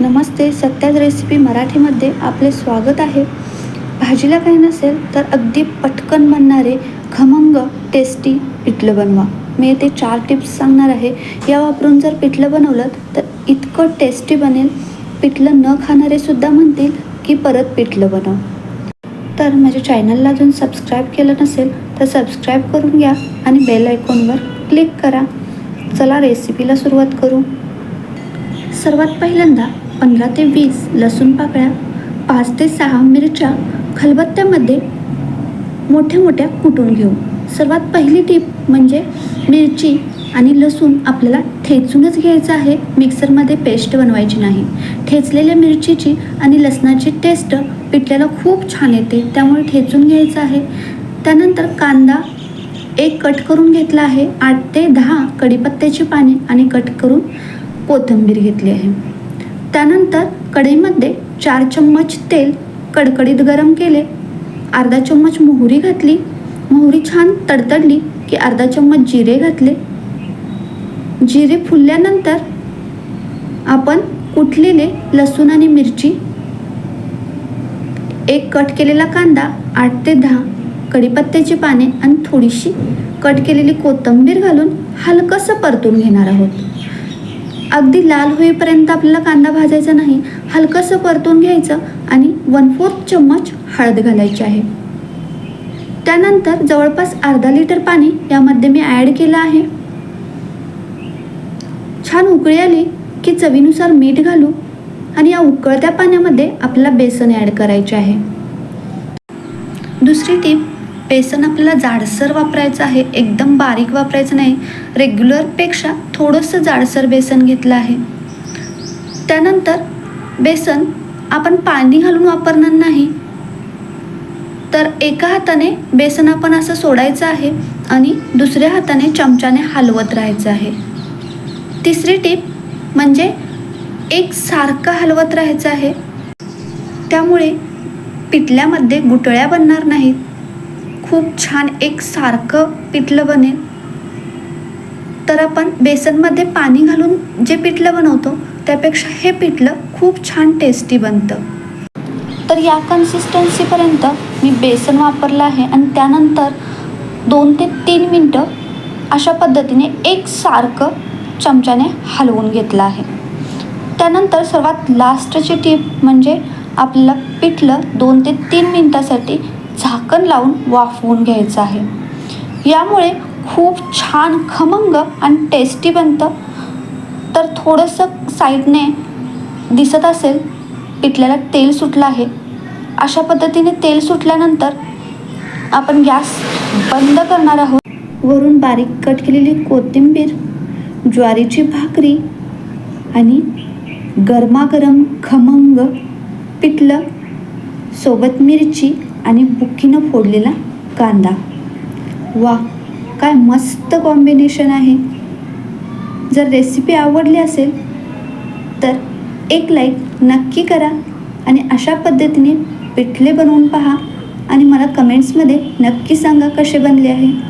नमस्ते सत्याच recipe मराठीमध्ये आपले स्वागत आहे. भाजीला काही नसेल तर अगदी पटकन बनणारे खमंग टेस्टी पिठलं बनवा. मी येथे चार टिप्स सांगणार आहे. या वापरून जर पिठलं बनवलं तर इतकं टेस्टी बनेल. पिठलं न खाणारे सुद्धा म्हणतील की परत पिठलं बनव. तर माझ्या चॅनलला अजून सबस्क्राईब केलं नसेल तर सबस्क्राईब करून घ्या आणि बेल आयकॉनवर क्लिक करा. चला रेसिपीला सुरुवात करू. सर्वात पहिल्यांदा पंधरा ते वीस लसूण पाकळ्या पाच ते सहा मिरच्या खलबत्त्यामध्ये मोठ्या मोठ्या कुटून घेऊ. सर्वात पहिली टीप म्हणजे मिरची आणि लसूण आपल्याला ठेचूनच घ्यायचं आहे. मिक्सरमध्ये पेस्ट बनवायची नाही. ठेचलेल्या मिरचीची आणि लसणाची टेस्ट पिठल्याला खूप छान येते. त्यामुळे ठेचून घ्यायचं आहे. त्यानंतर कांदा एक कट करून घेतला आहे. आठ ते दहा कढीपत्त्याची पाने आणि कट करून कोथिंबीर घेतली आहे. त्यानंतर कढईमध्ये चार चम्मच तेल कडकडीत गरम केले. अर्धा चम्मच मोहरी घातली. मोहरी छान तडतडली की अर्धा चम्मच जिरे घातले. जिरे फुलल्यानंतर आपण कुटलेले लसूण आणि मिरची एक कट केलेला कांदा आठ ते दहा कढीपत्त्याची पाने आणि थोडीशी कट केलेली कोथिंबीर घालून हलकंसं परतून घेणार आहोत. अगदी लाल होईपर्यंत आपल्याला कांदा भाजायचा नाही. हलकंसं परतून घ्यायचं आणि वन फोर्थ चम्मच हळद घालायची आहे. त्यानंतर जवळपास अर्धा लिटर पाणी यामध्ये मी ॲड केलं आहे. छान उकळी आली की चवीनुसार मीठ घालू आणि या उकळत्या पाण्यामध्ये आपल्याला बेसन ॲड करायचे आहे. दुसरी टीप बेसन आपल्याला जाडसर वापरायचं आहे. एकदम बारीक वापरायचं नाही. रेग्युलरपेक्षा थोडंसं जाडसर बेसन घेतलं आहे. त्यानंतर बेसन आपण पाणी घालून वापरणार नाही. तर एका हाताने बेसन आपण असं सोडायचं आहे आणि दुसऱ्या हाताने चमच्याने हलवत राहायचं आहे. तिसरी टीप म्हणजे एक सारखं हलवत राहायचं आहे. त्यामुळे पिठल्यामध्ये गुटळ्या बनणार नाहीत. खूप छान एक सारखं पिठलं बनेल. तर आपण बेसनमध्ये पाणी घालून जे पिठलं बनवतो त्यापेक्षा हे पिठलं खूप छान टेस्टी बनतं. तर या कन्सिस्टन्सीपर्यंत मी बेसन वापरलं आहे आणि त्यानंतर दोन ते तीन मिनटं अशा पद्धतीने एक सारखं चमच्याने हलवून घेतलं आहे. त्यानंतर सर्वात लास्टची टीप म्हणजे आपल्याला पिठलं दोन ते तीन मिनटासाठी झाकण लावून वाफवून घ्यायचं आहे. यामुळे खूप छान खमंग आणि टेस्टी बनतं. तर थोडंसं साईडने दिसत असेल पिठल्याला तेल सुटलं आहे. अशा पद्धतीने तेल सुटल्यानंतर आपण गॅस बंद करणार आहोत. वरून बारीक कट केलेली कोथिंबीर ज्वारीची भाकरी आणि गरमागरम खमंग पिठलं सोबत मिरची आणि बुक्कीनं फोडलेला कांदा. वा काय मस्त कॉम्बिनेशन आहे. जर रेसिपी आवडली असेल तर एक लाईक नक्की करा आणि अशा पद्धतीने पिठले बनवून पहा आणि मला कमेंट्समध्ये नक्की सांगा कसे बनले आहे.